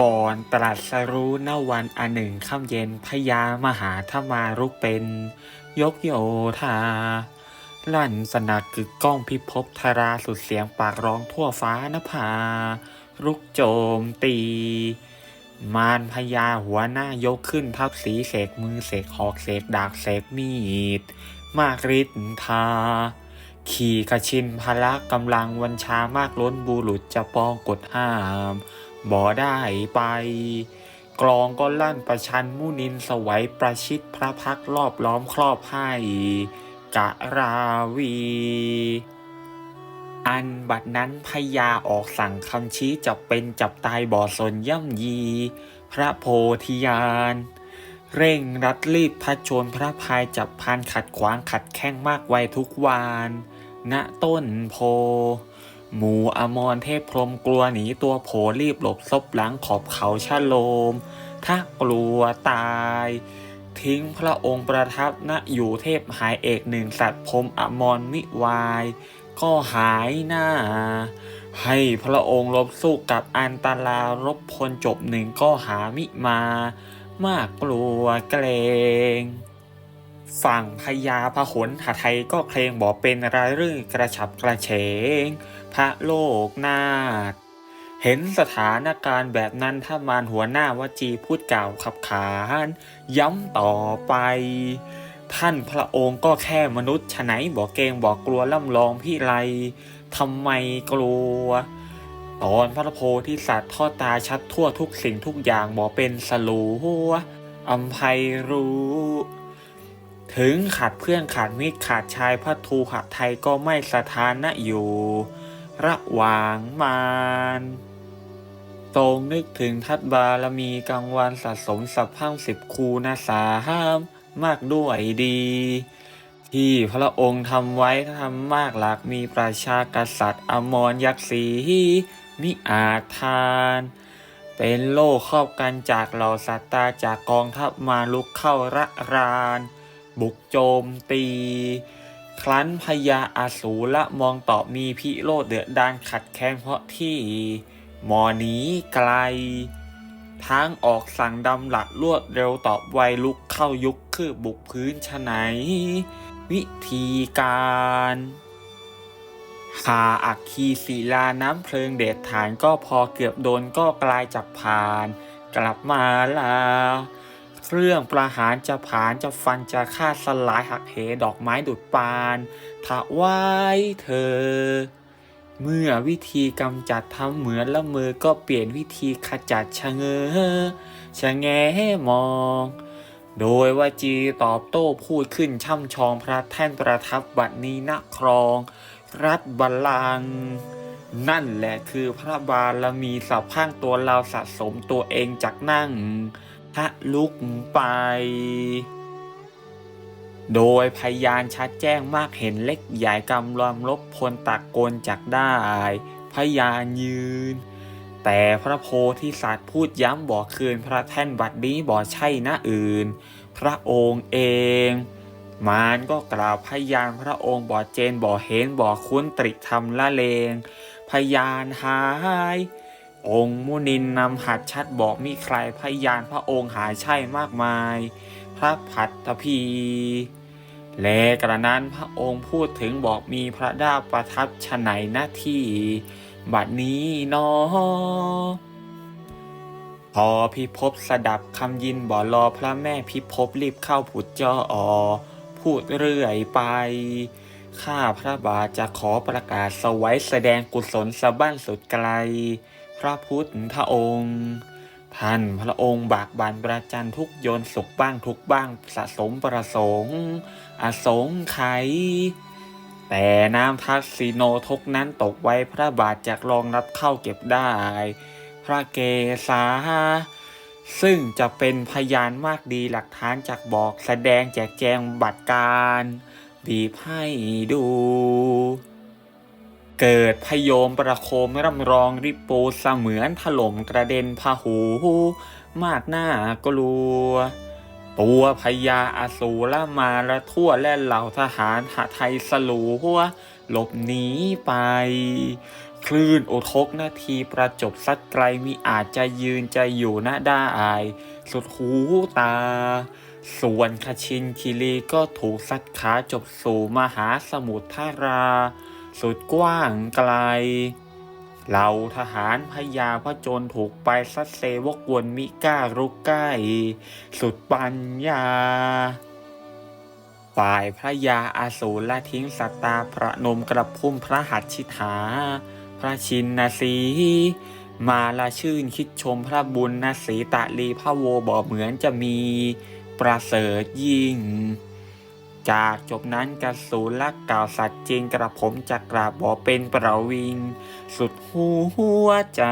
ก่อนตรัสรู้ณวันอันหนึ่งค่ำเย็นพญามหาธมารุกเป็น ยกโยธา ลั่นสนักกึกก้องพิภพธาราสุดเสียงปากร้องทั่วฟ้านภารุกโจมตี มารพญาหัวหน้ายกขึ้นทับสีเสกมือเสกหอกเสกดาบเสกมีด มากฤทธา ขี่กระชินพละกำลังวันชามากล้นบูรุษจะปองกดห้าม บ่ได้ไป กลองก็ลั่นประชันมุนินสวัยประชิดพระพักรอบล้อมครอบให้กะราวี อันบัดนั้นพญาออกสั่งคำชี้จับเป็นจับตายบ่อสนย่ำยี พระโพธิญาณเร่งรัดรีบพัดชนพระพายจับพันขัดขวางขัดแข้งมากไวทุกวาน ณต้นโพ หมูอมรเทพพรมกลัวหนีตัวโผรีบหลบซบหลังขอบเขาชะโลม ถ้ากลัวตาย ทิ้งพระองค์ประทับณอยู่เทพหายเอกหนึ่งสัตว์พรมอมรมิวาย ก็หายหน้า ให้พระองค์รบสู้กับอันตรารบพลจบหนึ่งก็หามิมา มากกลัวเกรง ฝั่งพญาพหลหไทยก็เคลงบอกเป็นรายรื่อกระฉับกระเฉง พระโลกนาถเห็นสถานการณ์แบบนั้นถ้ามารหัวหน้าวจีพูดกล่าวขับขาน ย้ำต่อไป ท่านพระองค์ก็แค่มนุษย์ฉไหนบอกเกงบอกกลัวล่ำลองพี่ไรทำไมกลัว ตอนพระโพธิสัตว์ทอดตาชัดทั่วทุกสิ่งทุกอย่างบอกเป็นสลูหัวอัมภัยรู้ ถึงขาดเพื่อนขาดมิตรขาดชายพระทูหไทยก็ไม่สถานะอยู่ ระหว่างมารตรงนึกถึงทัดบารมีกลางวันสะสมสัพพังสิบคูนาสาห้ามมากด้วยดี ที่พระองค์ทำไว้ทำมากหลากมีประชากษัตริย์อมรยักษ์สีมิอาจทาน เป็นโลกครอบกันจากเหล่าสัตตาจากกองทัพมาลุกเข้าระราน บุกโจมตี ครั้นพญาอาสูรมองตอบมีพิโรธเดือดดานขัดแค้นเพราะที่หมอหนีไกลทั้งออกสั่งดำหลักรวดเร็วตอบไวลุกเข้ายุคคือบุกพื้นชะไหน วิธีการหาอักคีศิลาน้ำเพลิงเดชฐานก็พอเกือบโดนก็กลายจากผ่าน กลับมาลา เครื่องประหารจะผานจะฟันจะฆ่าสลายหักเหดอกไม้ดุดปานถวายเธอ เมื่อวิธีกำจัดทำเหมือนละเมอก็เปลี่ยนวิธีขจัดชะเง้อชะแงมอง โดยวาจีตอบโต้พูดขึ้นช่ำชองพระแท่นประทับบัดนี้นักครอง รัฐบัลลังก์นั่นแหละคือพระบารมีสับพังตัวเราสะสมตัวเองจากนั่ง ทะลุไป โดยพยานชัดแจ้งมากเห็นเล็กใหญ่กำลังลบพลตะโกนจากได้ พยานยืน แต่พระโพธิสัตว์พูดย้ำบอกคืนพระแท่นบัดนี้บอกใช่นะอื่น พระองค์เองมารก็กล่าวพยานพระองค์บอกเจนบอกเห็นบอกคุ้นตริธรรมละเลง พยานหาย องค์มุนินนำหัดชัดบอกมีใครพยานพระองค์หายใช่มากมาย พระพัตตพีและกระนั้นพระองค์พูดถึงบอกมีพระดาบประทับฉไหนหน้าที่บัดนี้นอพอพิภพสดับคำยินบ่รอพระแม่พิภพรีบเข้าผุดจออพูดเรื่อยไป ข้าพระบาทจะขอประกาศสวัยแสดงกุศลสะบั้นสุดไกล พระพุทธองค์ ท่านพระองค์บากบานประจันทุกโยนสุขบ้างทุกบ้างสะสมประสงค์อสงไขยแต่น้ำทักษิโนทกนั้นตกไว้พระบาทจากรองรับเข้าเก็บได้ พระเกศาซึ่งจะเป็นพยานมากดีหลักฐานจากบอกแสดงแจกแจงบัตรการดีบให้ดู เกิดพยมประโคมร่ำร้องริบปูเสมือนถล่มกระเด็นพาหู มากหน้ากลัว ตัวพญาอสูรมาละทั่วและเหล่าทหารหาไทยสลูหัวหลบหนีไป คลื่นโอทกนาทีประจบสัดไกลมิอาจจะยืนจะอยู่หน้าได้อาย สุดหูตา ส่วนคชินคิรีก็ถูกสัดขาจบสู่มหาสมุทรทารา สุดกว้างไกลเหล่าทหารพญาพระโจรถูกไปซัดเซวกวนมิกล้ารุกใกล้ สุดปัญญา ฝ่ายพระยาอาสูรละทิ้งสัตตาประนมกระพุ่มพระหัตถ์ชิถา พระชินนาสีมาละชื่นคิดชมพระบุญนาสีตะลีพระโวบอกเหมือนจะมี ประเสริฐยิ่ง จากจบนั้นกระสูรละกล่าวสัตว์จริงกระผมจะกราบบอกเป็นประวิง สุดหัวใจ